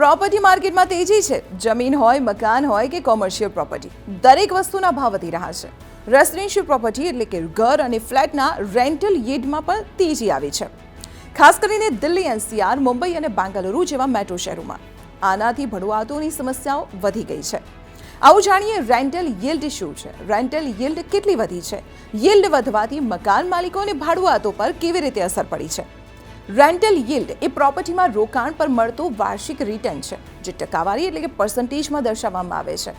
Property માર્કેટમાં તેજી છે. જમીન હોય, મકાન હોય કે કોમર્શિયલ પ્રોપર્ટી દરેક વસ્તુના ભાવ વધી રહ્યા છે. રેસિડેન્શિયલ પ્રોપર્ટી એટલે કે ઘર અને ફ્લેટના રેન્ટલ યીડમાં પણ તેજી આવી છે. ખાસ કરીને દિલ્હી એનસીઆર મુંબઈ અને બેંગલુરુ જેવા મેટ્રો શહેરોમાં. આનાથી ભડુઆતોની સમસ્યાઓ વધી ગઈ છે. આવું જાણીએ રેન્ટલ યીલ્ડ શું છે. રેન્ટલ યીલ્ડ કેટલી વધી છે? યીલ્ડ વધવાથી મકાન માલિકો અને ભાડુઆતો પર કેવી રીતે અસર પડી છે? રેન્ટલ યીલ્ડ એ પ્રોપર્ટીમાં રોકાણ પર મળતું વાર્ષિક રિટર્ન છે, જે ટકાવારી એટલે કે પર્સન્ટેજમાં દર્શાવવામાં આવે છે.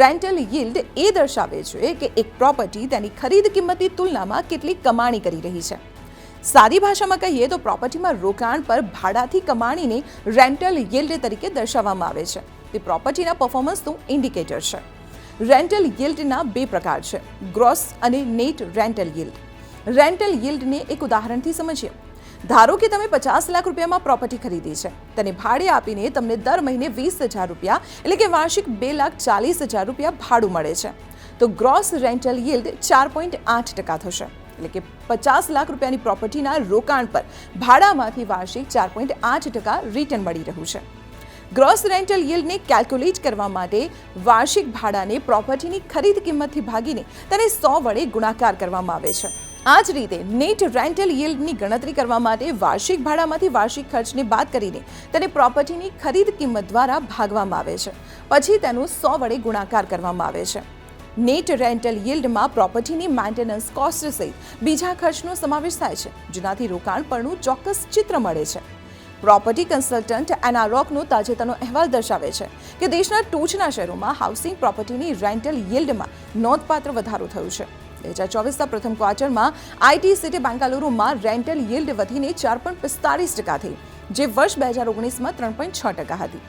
રેન્ટલ યીલ્ડ એ દર્શાવે છે કે એક પ્રોપર્ટી તેની ખરીદ કિંમતની તુલનામાં કેટલી કમાણી કરી રહી છે. સાદી ભાષામાં કહીએ તો પ્રોપર્ટીમાં રોકાણ પર ભાડાથી કમાણીને રેન્ટલ યીલ્ડ તરીકે દર્શાવવામાં આવે છે. તે પ્રોપર્ટીના પરફોર્મન્સનું ઇન્ડિકેટર છે. રેન્ટલ યીલ્ડના બે પ્રકાર છે ગ્રોસ અને નેટ રેન્ટલ યીલ્ડ રેન્ટલ યીલ્ડને એક ઉદાહરણથી સમજીએ. ધારો કે તમે પચાસ લાખ રૂપિયામાં પ્રોપર્ટી ખરીદી છે, તેને ભાડે આપીને તમને દર મહિને વીસ હજાર રૂપિયા એટલે કે વાર્ષિક બે લાખ ચાલીસ હજાર રૂપિયા ભાડું મળે છે. તો ગ્રોસ રેન્ટલ યીલ્ડ ચાર પોઈન્ટ આઠ ટકા થશે, એટલે કે પચાસ લાખ રૂપિયાની પ્રોપર્ટીના રોકાણ પર ભાડામાંથી વાર્ષિક ચાર પોઈન્ટ આઠ ટકા રિટર્ન મળી રહ્યું છે. ગ્રોસ રેન્ટલ યીલ્ડને કેલ્ક્યુલેટ કરવા માટે વાર્ષિક ભાડાને પ્રોપર્ટીની ખરીદ કિંમતથી ભાગીને તેને સો વડે ગુણાકાર કરવામાં આવે છે. આ જ રીતે નેટ રેન્ટલ યીલ્ડની ગણતરી કરવા માટે વાર્ષિક ભાડામાંથી વાર્ષિક ખર્ચને બાદ કરીને તેને પ્રોપર્ટીની ખરીદ કિંમત દ્વારા ભાગવામાં આવે છે. પછી તેનું સો વડે ગુણાકાર કરવામાં આવે છે. નેટ રેન્ટલ યીલ્ડમાં પ્રોપર્ટીની મેન્ટેનન્સ કોસ્ટ સહિત બીજા ખર્ચનો સમાવેશ થાય છે, જેનાથી રોકાણ પરનું ચોક્કસ ચિત્ર મળે છે. પ્રોપર્ટી કન્સલ્ટન્ટ એનારોકનો તાજેતરનો અહેવાલ દર્શાવે છે કે દેશના ટોચના શહેરોમાં હાઉસિંગ પ્રોપર્ટીની રેન્ટલ યીલ્ડમાં નોંધપાત્ર વધારો થયો છે. બે હજાર ચોવીસના પ્રથમ ક્વાર્ટરમાં આઈટી સિટી બેંગાલુરુમાં રેન્ટલ યીલ્ડ વધીને ચાર પોઈન્ટ પિસ્તાળીસ ટકા થઈ, જે વર્ષ બે હજાર ઓગણીસમાં ત્રણ પોઈન્ટ છ ટકા હતી.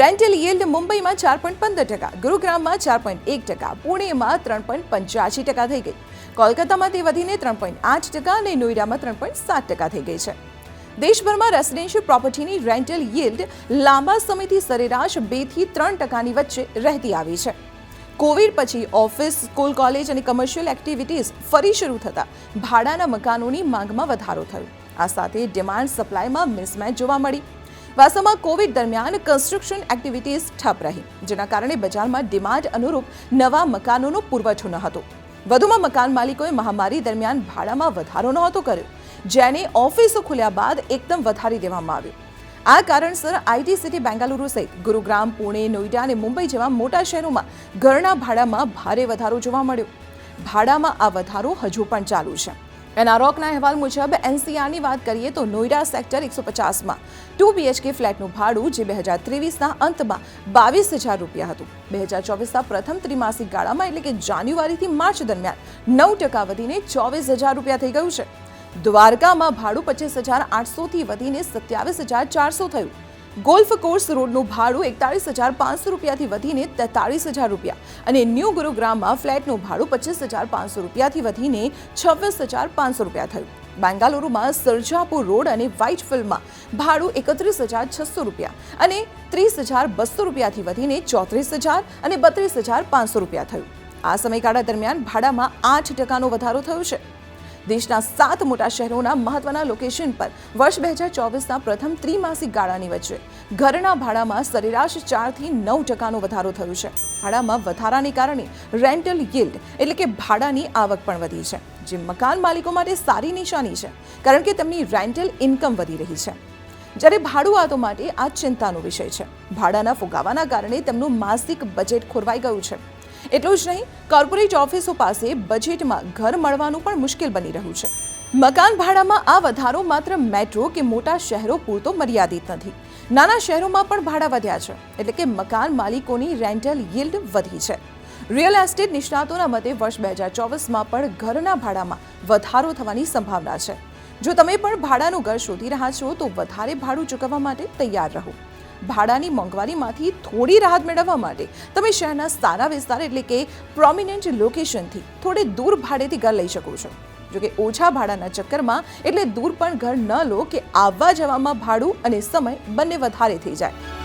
રેન્ટલ યીલ્ડ મુંબઈમાં ચાર પોઈન્ટ પંદર ટકા, ગુરુગ્રામમાં ચાર પોઈન્ટ એક ટકા, પુણેમાં ત્રણ પોઈન્ટ પંચ્યાસી ટકા થઈ ગઈ. કોલકાતામાં તે વધીને ત્રણ પોઈન્ટ આઠ ટકા અને નોઈડામાં ત્રણ પોઈન્ટ સાત ટકા થઈ ગઈ છે. દેશભરમાં રેસિડેન્શિયલ પ્રોપર્ટીની રેન્ટલ યીલ્ડ લાંબા સમયથી સરેરાશ બેથી ત્રણ ટકાની વચ્ચે રહેતી આવી છે. કોવિડ પછી ઓફિસ, સ્કૂલ, કોલેજ અને કમર્શિયલ એક્ટિવિટીઝ ફરી શરૂ થતાં. ભાડાના મકાનોની માંગમાં વધારો થયો. આ સાથે ડિમાન્ડ સપ્લાયમાં મિસમેચ જોવા મળી. વાસ્તવમાં કોવિડ દરમિયાન કન્સ્ટ્રક્શન એક્ટિવિટીઝ ઠપ રહી, જેના કારણે બજારમાં ડિમાન્ડ અનુરૂપ નવા મકાનોનો પુરવઠો ન હતો. વધુમાં મકાન માલિકોએ મહામારી દરમિયાન ભાડામાં વધારો નહોતો કર્યો, જેને ઓફિસો ખુલ્યા બાદ એકદમ વધારી દેવામાં આવ્યું. આ કારણસર આઈટી સિટી બેંગાલુરુ સહિત ગુરુગ્રામ, પુણે, નોઈડા અને મુંબઈ જેવા મોટા શહેરોમાં ઘરના ભાડામાં ભારે વધારો જોવા મળ્યો. ભાડામાં આ વધારો હજુ પણ ચાલુ છે. એનારોકના અહેવાલ મુજબ એનસીઆરની વાત કરીએ તો નોઈડા સેક્ટર એકસો પચાસમાં ટુ બીએચકે ફ્લેટનું ભાડું, જે બે હજાર ત્રેવીસના અંતમાં બાવીસ હજાર રૂપિયા હતું. બે હજાર ચોવીસના પ્રથમ ત્રિમાસિક ગાળામાં એટલે કે જાન્યુઆરીથી માર્ચ દરમિયાન નવ ટકા વધીને ચોવીસ હજાર રૂપિયા થઈ ગયું છે. દ્વારકામાં ભાડું પચીસ હજાર આઠસોથી વધીને સત્યાવીસ હજાર ચારસો થયું. ગોલ્ફ કોર્સ રોડનું ભાડું એકતાળીસ હજાર પાંચસો રૂપિયાથી વધીને તેતાળીસ હજાર રૂપિયા અને ન્યૂ ગુરુગ્રામમાં ફ્લેટનું ભાડું પચીસ હજાર પાંચસો રૂપિયાથી વધીને છવ્વીસ હજાર પાંચસો રૂપિયા થયું. બેંગાલુરુમાં સરજાપુર રોડ અને વ્હાઇટ ફિલ્ડમાં ભાડું એકત્રીસ હજાર છસો રૂપિયા અને ત્રીસ હજાર બસો રૂપિયાથી વધીને ચોત્રીસ હજાર અને બત્રીસ હજાર પાંચસો રૂપિયા થયું. આ સમયગાળા દરમિયાન ભાડામાં આઠ ટકાનો વધારો થયો છે. દેશના સાત મોટા શહેરોના મહત્વના લોકેશન પર વર્ષ બે હજાર ચોવીસના પ્રથમ ત્રિમાસિક ગાળાની વચ્ચે ઘરના ભાડામાં સરેરાશ ચારથી નવ ટકાનો વધારો થયો છે. ભાડામાં વધારાને કારણે રેન્ટલ યીલ્ડ એટલે કે ભાડાની આવક પણ વધી છે. જે મકાન માલિકો માટે સારી નિશાની છે, કારણ કે તેમની રેન્ટલ ઇન્કમ વધી રહી છે. જ્યારે ભાડુઆતો માટે આ ચિંતાનો વિષય છે. ભાડાના ફુગાવાના કારણે તેમનું માસિક બજેટ ખોરવાઈ ગયું છે. એટલું જ નહીં, કોર્પોરેટ ઓફિસો પાસે બજેટમાં ઘર મળવાનું પણ મુશ્કેલ બની રહ્યું છે. મકાન ભાડામાં આ વધારો માત્ર મેટ્રો કે મોટા શહેરો પૂરતો મર્યાદિત નથી. નાના શહેરોમાં પણ ભાડા વધ્યા છે, એટલે કે મકાન માલિકોની રેન્ટલ યીલ્ડ વધી છે. રિયલ એસ્ટેટ નિષ્ણાતોના મતે વર્ષ બે હજાર ચોવીસમાં પણ ઘરના ભાડામાં વધારો થવાની સંભાવના છે. જો તમે પણ ભાડાનું ઘર શોધી રહ્યા છો, તો વધારે ભાડું ચૂકવવા માટે તૈયાર રહો. ભાડાની મોંઘવારીમાંથી થોડી રાહત મેળવવા માટે. તમે શહેરના સારા વિસ્તાર એટલે કે પ્રોમિનન્ટ લોકેશનથી થોડે દૂર ભાડેથી ઘર લઈ શકો છો. જોકે ઓછા ભાડાના ચક્કરમાં એટલે દૂર પણ ઘર ન લો કે આવવા જવામાં ભાડું અને સમય બંને વધારે થઈ જાય.